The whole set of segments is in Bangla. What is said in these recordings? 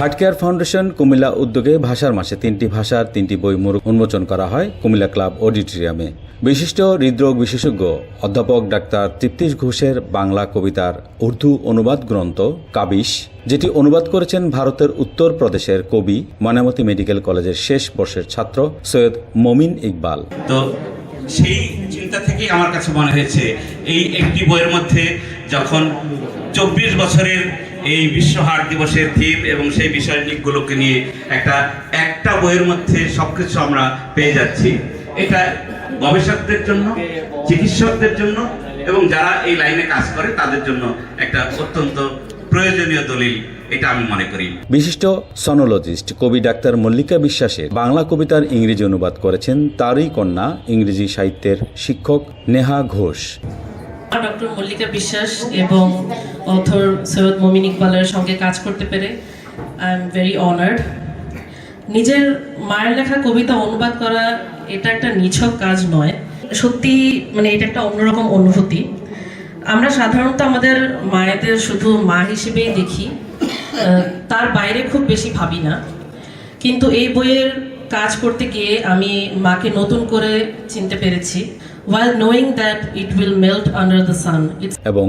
হার্টকেয়ার ফাউন্ডেশন কুমিল্লা উদ্যোগে ভাষার মাসে তিনটি ভাষার তিনটি বই উন্মোচন করা হয় কুমিল্লা ক্লাব অডিটোরিয়ামে। বিশিষ্ট হৃদরোগ বিশেষজ্ঞ অধ্যাপক ডাক্তার তৃপ্তিশ ঘোষের বাংলা কবিতার উর্দু অনুবাদ গ্রন্থ কাবিশ, যেটি অনুবাদ করেছেন ভারতের উত্তর প্রদেশের কবি ময়নামতি মেডিকেল কলেজের শেষ বর্ষের ছাত্র সৈয়দ মমিন ইকবাল। তো সেই চিন্তা থেকেই আমার কাছে মনে হয়েছে, এই একটি বইয়ের মধ্যে যখন চব্বিশ বছরের এই বিশ্ব হাট দিবসের থিম এবং সেই বিষয় দিকগুলোকে নিয়ে একটা একটা বইয়ের মধ্যে সবকিছু আমরা পেয়ে যাচ্ছি। এটা গবেষকদের জন্য চিকিৎসকদের জন্য এবং যারা এই লাইনে কাজ করে তাদের জন্য একটা অত্যন্ত প্রয়োজনীয় দলিল এটা আমি মনে করি। বিশিষ্ট সনোলজিস্ট কবি ডাক্তার মল্লিকা বিশ্বাসের বাংলা কবিতার ইংরেজি অনুবাদ করেছেন তারই কন্যা ইংরেজি সাহিত্যের শিক্ষক নেহা ঘোষ। ডক্টর মল্লিকা বিশ্বাস এবং অথর সৈয়দ মমিন ইকবালের সঙ্গে কাজ করতে পেরে আই এম ভেরি অনার্ড নিজের মায়ের লেখা কবিতা অনুবাদ করা এটা একটা নিছক কাজ নয়। সত্যি মানে এটা একটা অন্যরকম অনুভূতি। আমরা সাধারণত আমাদের মায়েদের শুধু মা হিসেবেই দেখি। তার বাইরে খুব বেশি ভাবি না। কিন্তু এই বইয়ের কাজ করতে গিয়ে আমি মাকে নতুন করে চিনতে পেরেছি। While knowing that it will under the sun, it's এবং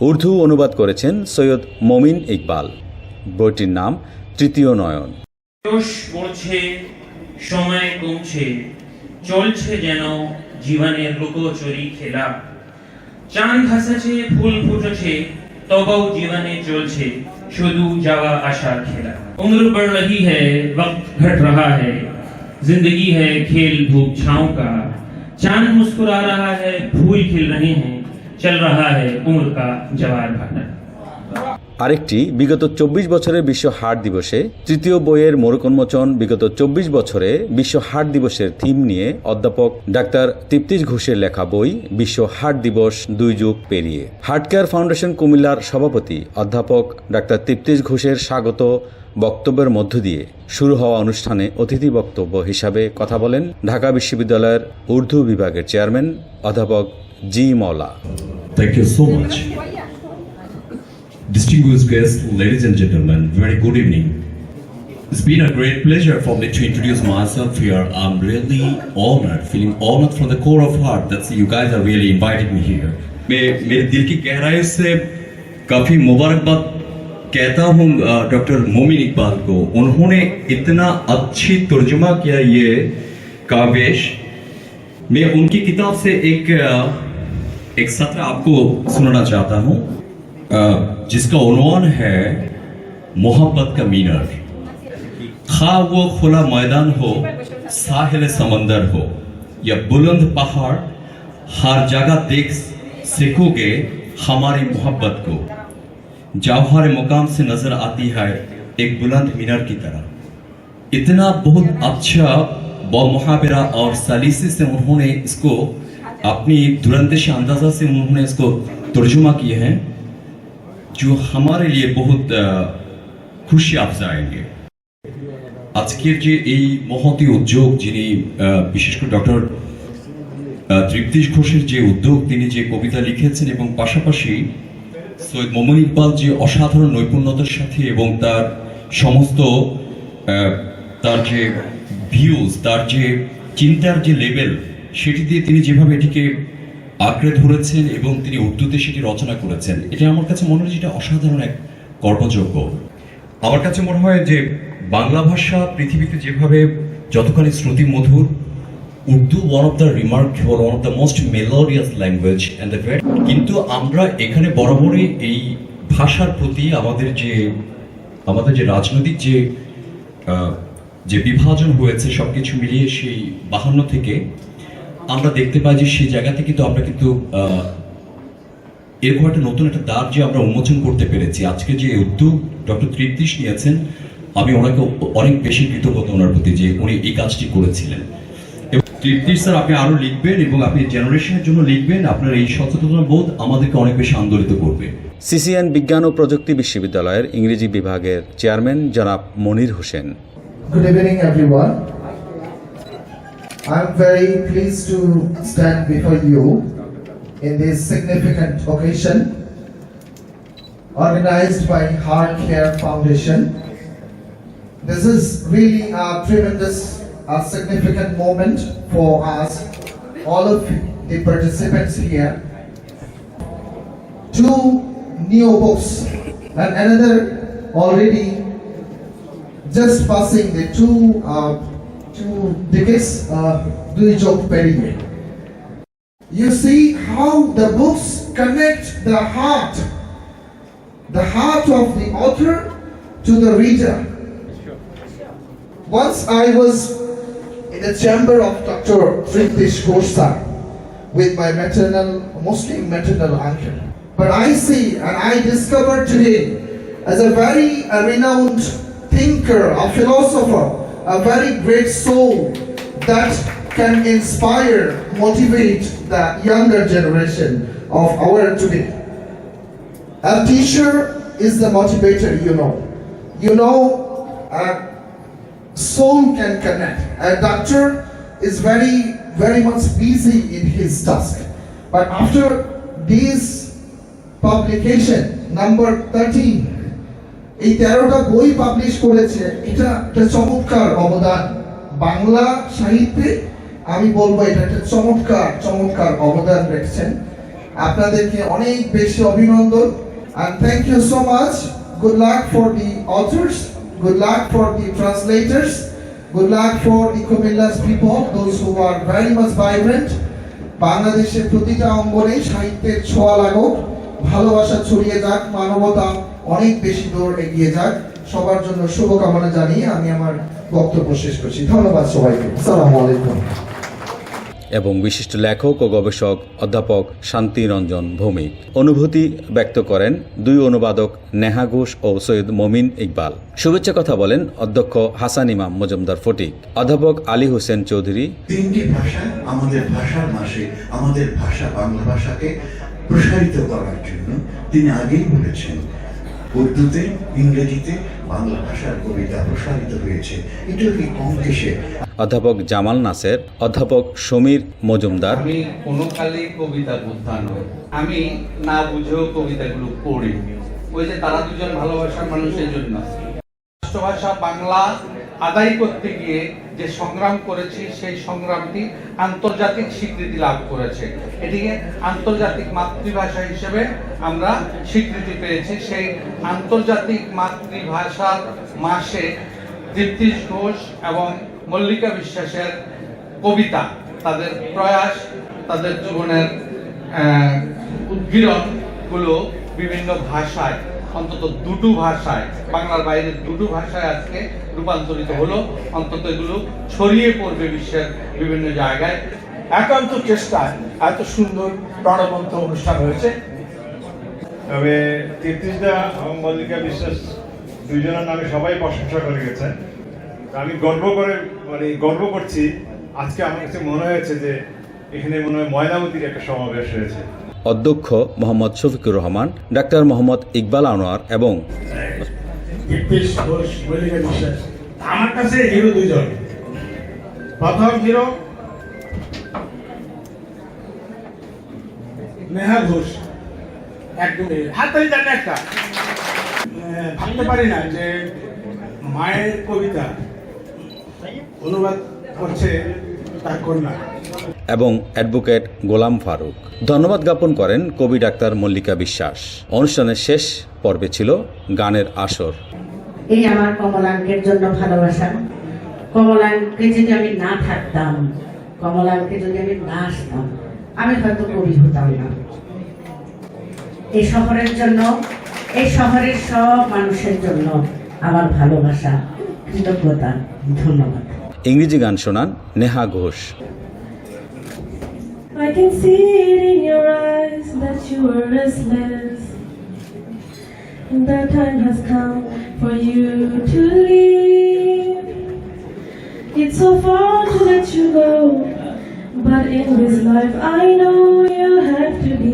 উর্দু অনুবাদ করেছেন সৈয়দ মমিন ইকবাল বইটির নাম তৃতীয় নয়ন বয়স পড়ছে সময় কমছে চলছে যেন জীবনের লুকোচুরি খেলা চাঁদ হাসেছে ফুল ফুটেছে তবুও জীবনে চলছে শুধু যাওয়া আসার খেলা उम्र बढ़ रही है वक्त घट रहा है जिंदगी है खेल धूप छाँव का चांद मुस्कुरा रहा है फूल खिल रहे हैं चल रहा है उम्र का जवार भाटा আরেকটি বিগত চব্বিশ বছরের বিশ্ব হার্ট দিবসে তৃতীয় বইয়ের মোড়ক উন্মোচন বিগত চব্বিশ বছরে বিশ্ব হার্ট দিবসের থিম নিয়ে অধ্যাপক ডাক্তার তৃপ্তিশ ঘোষের লেখা বই বিশ্ব হার্ট দিবস দুই যুগ পেরিয়ে হার্ট কেয়ার ফাউন্ডেশন কুমিল্লার সভাপতি অধ্যাপক ডাক্তার তৃপ্তিশ ঘোষের স্বাগত বক্তব্যের মধ্য দিয়ে শুরু হওয়া অনুষ্ঠানে অতিথি বক্তব্য হিসাবে কথা বলেন ঢাকা বিশ্ববিদ্যালয়ের উর্দু বিভাগের চেয়ারম্যান অধ্যাপক जी मौला thank you so much Distinguished guest ladies and gentleman very good evening It's been a great pleasure for me to introduce myself here. I'm really honored, feeling honored from the core of heart that you guys are really invited me here. मैं मेरे दिल की गहराई से काफ़ी मुबारकबाद कहता हूँ डॉक्टर मोमिन इकबाल को उन्होंने इतना अच्छी तर्जुमा किया ये काव्यश मैं उनकी किताब से एक एक सत्र आपको सुनाना चाहता हूँ जिसका उन्वान है मोहब्बत का मीनार। खा वो खुला मैदान हो, साहिल समंदर हो, या बुलंद पहाड़, हर जगह देख सीखोगे हमारी मोहब्बत को। जौहर मुकाम से नज़र आती है एक बुलंद मीनार की तरह। इतना बहुत अच्छा मुहावरा और सलीसे से उन्होंने इसको अपनी दुरंदेश अंदाजा से उन्होंने इसको तर्जुमा किए हैं जो हमारे लिए बहुत अ, खुशी अफजाएंगे আজকের যে এই মহতি উদ্যোগ যিনি আহ, বিশেষ করে ডক্টর তৃপ্তিশ ঘোষের যে উদ্যোগ তিনি যে কবিতা লিখেছেন এবং পাশাপাশি সৈয়দ মোমন ইকবাল যে অসাধারণ নৈপুণ্যতার সাথে এবং তার সমস্ত আহ, তার যে ভিউজ তার যে চিন্তার যে লেভেল সেটি দিয়ে তিনি যেভাবে এটিকে আঁকড়ে ধরেছেন এবং তিনি উর্দুতে সেটি রচনা করেছেন, এটা আমার কাছে মনে হয় যেটা অসাধারণ এক কর্মযোগ্য। আমার কাছে মনে হয় যে বাংলা ভাষা পৃথিবীতে যেভাবে যতখানি শ্রুতি মধুর Urdu one of the remarkable one of the most melodious language and the কিন্তু আমরা এখানে বরাবরই এই ভাষার প্রতি আমাদের যে আমাদের যে রাজনৈতিক যে যে বিভাজন হয়েছে সবকিছু মিলিয়ে সেই বাহান্ন থেকে আমরা দেখতে পাই যে সেই জায়গা থেকে তো আমরা কিন্তু এরকম একটা নতুন একটা দ্বার যে আমরা উন্মোচন করতে পেরেছি। আজকে যে উদ্যোগ ডক্টর তৃপ্তিশ নিয়েছেন আমি ওনাকে অনেক বেশি কৃতজ্ঞতা ওনার প্রতি যে উনি এই কাজটি করেছিলেন। এবং তৃপ্তিশ স্যার আপনি আরও লিখবেন এবং আপনি জেনারেশনের জন্য লিখবেন আপনার এই সচেতনতা বোধ আমাদেরকে অনেক বেশি আন্দোলিত করবে। সিসিএন বিজ্ঞান ও প্রযুক্তি বিশ্ববিদ্যালয়ের ইংরেজি বিভাগের চেয়ারম্যান জনাব Monir Hossain. Good evening, everyone. I'm very pleased to stand before you in this significant occasion organized by Heart Care Foundation this is really a tremendous, a significant moment for us, all of the participants here. Two new books and another already just passing the two uh, to Dickens' uh, Job Perry. You see how the books connect the heart, the heart of the author to the reader. Once I was in the chamber of Dr. Friedrich Gorsa with my maternal, mostly maternal uncle. But I see and I discover today as a very renowned thinker, a philosopher, a very great soul that can inspire, motivate the younger generation of our today. A teacher is the motivator, you know. You know, a soul can connect. A doctor is very, very much busy in his task. But after this publication, number 13, এই তেরোটা বই পাবলিশ করেছে, এটা একটা চমৎকার অবদান। বাংলা সাহিত্যে আমি বলব এটা একটা চমৎকার চমৎকার অবদান রেখেছেন। আপনাদেরকে অনেক বেশি অভিনন্দন। আর thank you so much good luck for the authors good luck for the translators good luck for ইকোমিল্লাস people those who are very much vibrant বাংলাদেশের প্রতিটা অঙ্গনে সাহিত্যের ছোঁয়া লাগুক, ভালোবাসা ছড়িয়ে যাক, মানবতা অনেক বেশি দূর এগিয়ে যাক। সবার জন্য শুভকামনা জানিয়ে আমি আমার বক্তব্য শেষ করছি। ধন্যবাদ সবাইকে। আসসালামু আলাইকুম। এবং বিশিষ্ট লেখক ও গবেষক অধ্যাপক শান্তি রঞ্জন ভৌমিক। অনুভূতি ব্যক্ত করেন দুই অনুবাদক নেহা ঘোষ ও সৈয়দ মমিন ইকবাল। শুভেচ্ছা কথা বলেন অধ্যক্ষ হাসান ইমাম মজুমদার ফটিক। অধ্যাপক আলী হোসেন চৌধুরী। তিনটি ভাষা আমাদের ভাষার মাসে আমাদের ভাষা বাংলা ভাষাকে প্রসারিত করার জন্য তিনি আগেই বলেছেন উর্দুতে ইংরেজিতে বাংলা ভাষার কবিতা প্রসারিত হয়েছে। এটা কি কম দেশে? অধ্যাপক জামাল নাসের অধ্যাপক সমীর মজুমদার। আমি কোনো কালে কবিতা বোদ্ধা নই। আমি না বুঝেও কবিতাগুলো পড়ি। ওই যে তারা দুজন ভালোবাসার মানুষের জন্য। রাষ্ট্রভাষা বাংলা আদায় করতে গিয়ে যে সংগ্রাম করেছি, সেই সংগ্রামটি আন্তর্জাতিক স্বীকৃতি লাভ করেছে। এটিকে আন্তর্জাতিক মাতৃভাষা হিসেবে আমরা স্বীকৃতি পেয়েছি। সেই আন্তর্জাতিক মাতৃভাষার মাসে দীপ্তিশ ঘোষ এবং মল্লিকা বিশ্বাসের কবিতা, তাদের প্রয়াস, তাদের জীবনের উদ্গীরণগুলো বিভিন্ন ভাষায় অন্তত দুটো ভাষায়, বাংলার বাইরে দুটো ভাষায় আজকে রূপান্তরিত হলো। অন্তত এগুলো ছড়িয়ে পড়বে বিশ্বের বিভিন্ন জায়গায়। একান্ত চেষ্টায় এত সুন্দর প্রাণবন্ত অনুষ্ঠান হয়েছে। তবে তেত্রিশটা এবং মল্লিকা বিশ্বাস দুইজনের নামে সবাই প্রশংসা করে গেছেন। তা আমি গর্ব করে মানে গর্ব করছি। আজকে আমার কাছে মনে হয়েছে যে এখানে মনে হয় ময়নামতির একটা সমাবেশ হয়েছে। অধ্যক্ষ মোহাম্মদ শফিকুর রহমান, ডাক্তার মোহাম্মদ ইকবাল আনোয়ার এবং আমার কাছে হিরো দুইজন। প্রথম হিরো নেহা ঘোষ। জানে একটা। ভাবতে পারি না যে মায়ের কবিতা অনুবাদ করছে তার কন্যা। এবং অ্যাডভোকেট গোলাম ফারুক। ধন্যবাদ জ্ঞাপন করেন কবি ডাক্তার মল্লিকা বিশ্বাস। অনুষ্ঠানের শেষ পর্বে ছিল গানের আসর। এই আমার কমলাঙ্কের জন্য ভালোবাসা। কমলাঙ্কে যদি আমি না থাকতাম কমলাঙ্কে যদি আমি না আসতাম আমি হয়তো কবি হতাম না। এই শহরের জন্য এই শহরের সব মানুষের জন্য আমার ভালোবাসা কৃতজ্ঞতা ধন্যবাদ। ইংরেজি গান শোনান Neha Ghosh I can see it in your eyes that you are restless. And that time has come for you to leave. It's so far to let you go. But in this life, I know you have to be there.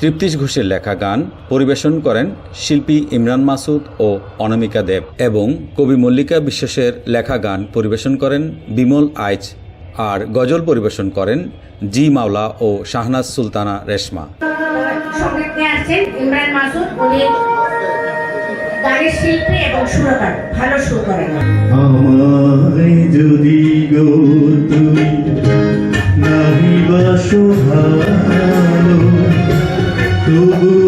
তৃপ্তিশ ঘোষের লেখা গান পরিবেশন করেন শিল্পী ইমরান মাসুদ ও অনামিকা দেব এবং কবি মল্লিকা বিশ্বাসের লেখা গান পরিবেশন করেন বিমল আইচ আর গজল পরিবেশন করেন জি মাওলা ও শাহনাজ সুলতানা রেশমা। সংগীত ইমরান মাসুদ উনি গানের শিল্পী এবং সুরকার। ভালো সুর করে না আমায় যদি গো তুমি নাহি বা ভালো তবু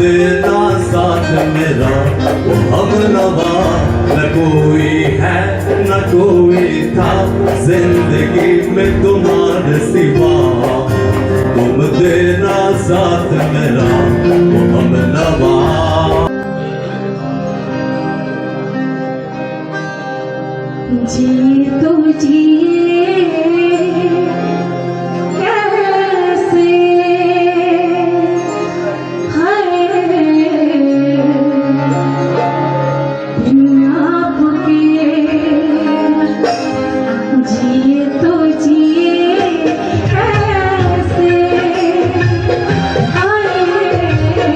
तेरा साथ मेरा, वो हम नवा। न कोई है, न कोई था, ज़िंदगी में तुम्हारे सिवा। तुम तेरा साथ मेरा, वो हम नवा। जिए तो जिए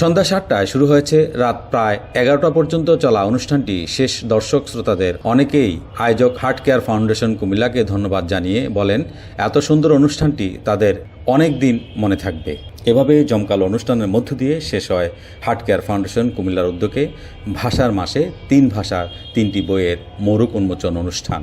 সন্ধ্যা সাতটায় শুরু হয়েছে রাত প্রায় এগারোটা পর্যন্ত চলা অনুষ্ঠানটি। শেষ দর্শক শ্রোতাদের অনেকেই আয়োজক হার্ট কেয়ার ফাউন্ডেশন কুমিল্লাকে ধন্যবাদ জানিয়ে বলেন, এত সুন্দর অনুষ্ঠানটি তাদের অনেক দিন মনে থাকবে। এভাবে জমকালো অনুষ্ঠানের মধ্য দিয়ে শেষ হয় হার্ট কেয়ার ফাউন্ডেশন কুমিল্লার উদ্যোগে ভাষার মাসে তিন ভাষার তিনটি বইয়ের মোরক উন্মোচন অনুষ্ঠান।